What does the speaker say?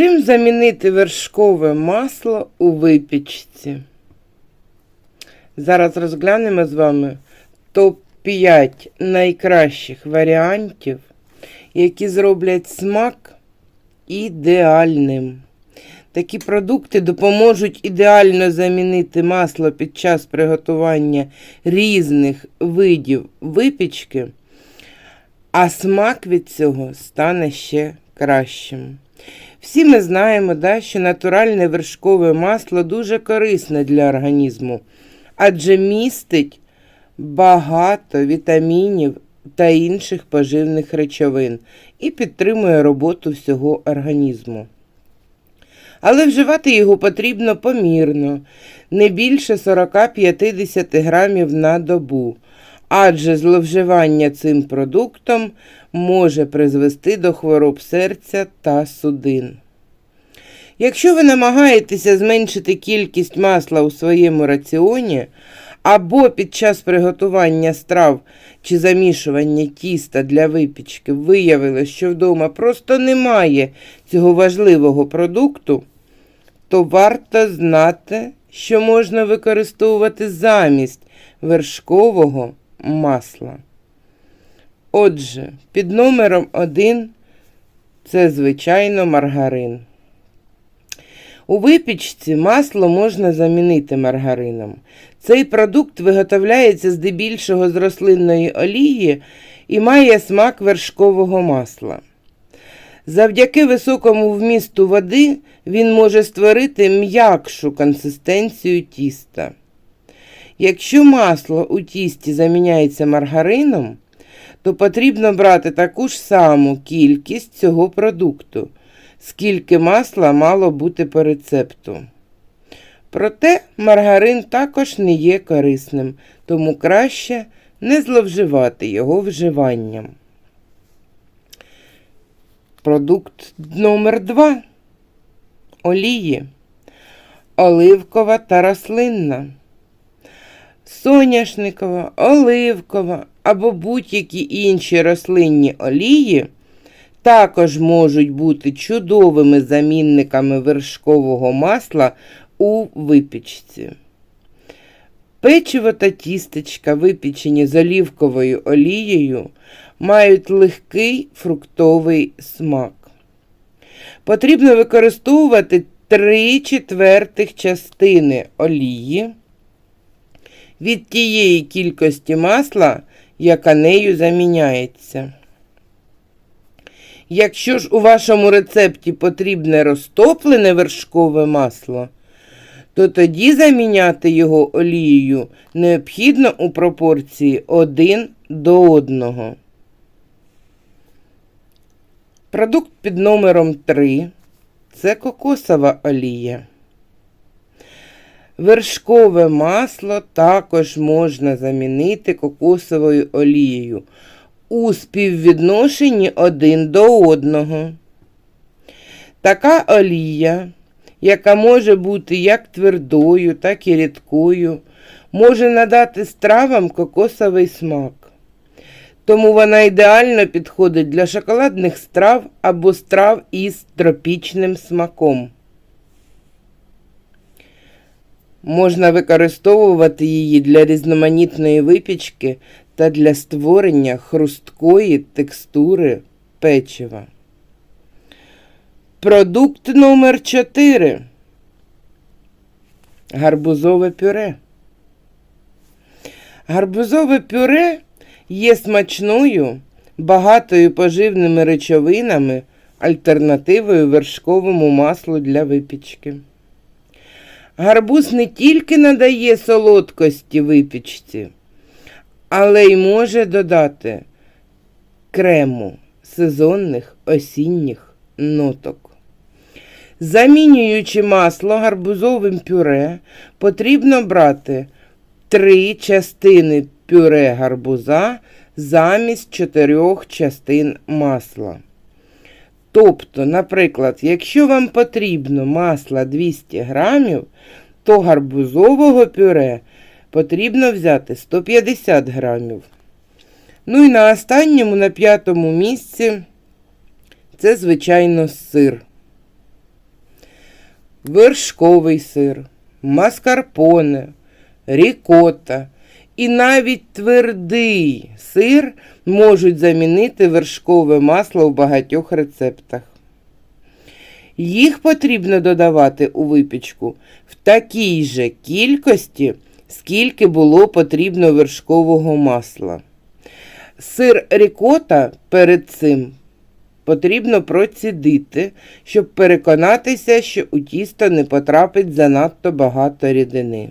Чим замінити вершкове масло у випічці? Зараз розглянемо з вами топ-5 найкращих варіантів, які зроблять смак ідеальним. Такі продукти допоможуть ідеально замінити масло під час приготування різних видів випічки, а смак від цього стане ще кращим. Всі ми знаємо, да, що натуральне вершкове масло дуже корисне для організму, адже містить багато вітамінів та інших поживних речовин і підтримує роботу всього організму. Але вживати його потрібно помірно, не більше 40-50 грамів на добу, адже зловживання цим продуктом може призвести до хвороб серця та судин. Якщо ви намагаєтеся зменшити кількість масла у своєму раціоні, або під час приготування страв чи замішування тіста для випічки виявилось, що вдома просто немає цього важливого продукту, то варто знати, що можна використовувати замість вершкового масла. Отже, під номером 1 це, звичайно, маргарин. У випічці масло можна замінити маргарином. Цей продукт виготовляється здебільшого з рослинної олії і має смак вершкового масла. Завдяки високому вмісту води він може створити м'якшу консистенцію тіста. Якщо масло у тісті заміняється маргарином, то потрібно брати таку ж саму кількість цього продукту, скільки масла мало бути по рецепту. Проте маргарин також не є корисним, тому краще не зловживати його вживанням. Продукт номер 2 Олії. Оливкова та рослинна. Соняшникова, оливкова або будь-які інші рослинні олії також можуть бути чудовими замінниками вершкового масла у випічці. Печиво та тістечка, випічені з олівковою олією, мають легкий фруктовий смак. Потрібно використовувати 3 четвертих частини олії від тієї кількості масла, яка нею заміняється. Якщо ж у вашому рецепті потрібне розтоплене вершкове масло, то тоді заміняти його олією необхідно у пропорції 1 до 1. Продукт під номером 3 це кокосова олія. Вершкове масло також можна замінити кокосовою олією у співвідношенні один до одного. Така олія, яка може бути як твердою, так і рідкою, може надати стравам кокосовий смак. Тому вона ідеально підходить для шоколадних страв або страв із тропічним смаком. Можна використовувати її для різноманітної випічки та для створення хрусткої текстури печива. Продукт номер 4 Гарбузове пюре. Гарбузове пюре є смачною, багатою поживними речовинами, альтернативою вершковому маслу для випічки. Гарбуз не тільки надає солодкості випічці, але й може додати крему сезонних осінніх ноток. Замінюючи масло гарбузовим пюре, потрібно брати три частини пюре гарбуза замість чотирьох частин масла. Тобто, наприклад, якщо вам потрібно масла 200 грамів, то гарбузового пюре потрібно взяти 150 грамів. Ну і на останньому, на п'ятому місці, це, звичайно, сир. вершковий сир, маскарпоне, рікота і навіть твердий сир можуть замінити вершкове масло в багатьох рецептах. Їх потрібно додавати у випічку в такій же кількості, скільки було потрібно вершкового масла. Сир рікота перед цим потрібно процідити, щоб переконатися, що у тісто не потрапить занадто багато рідини.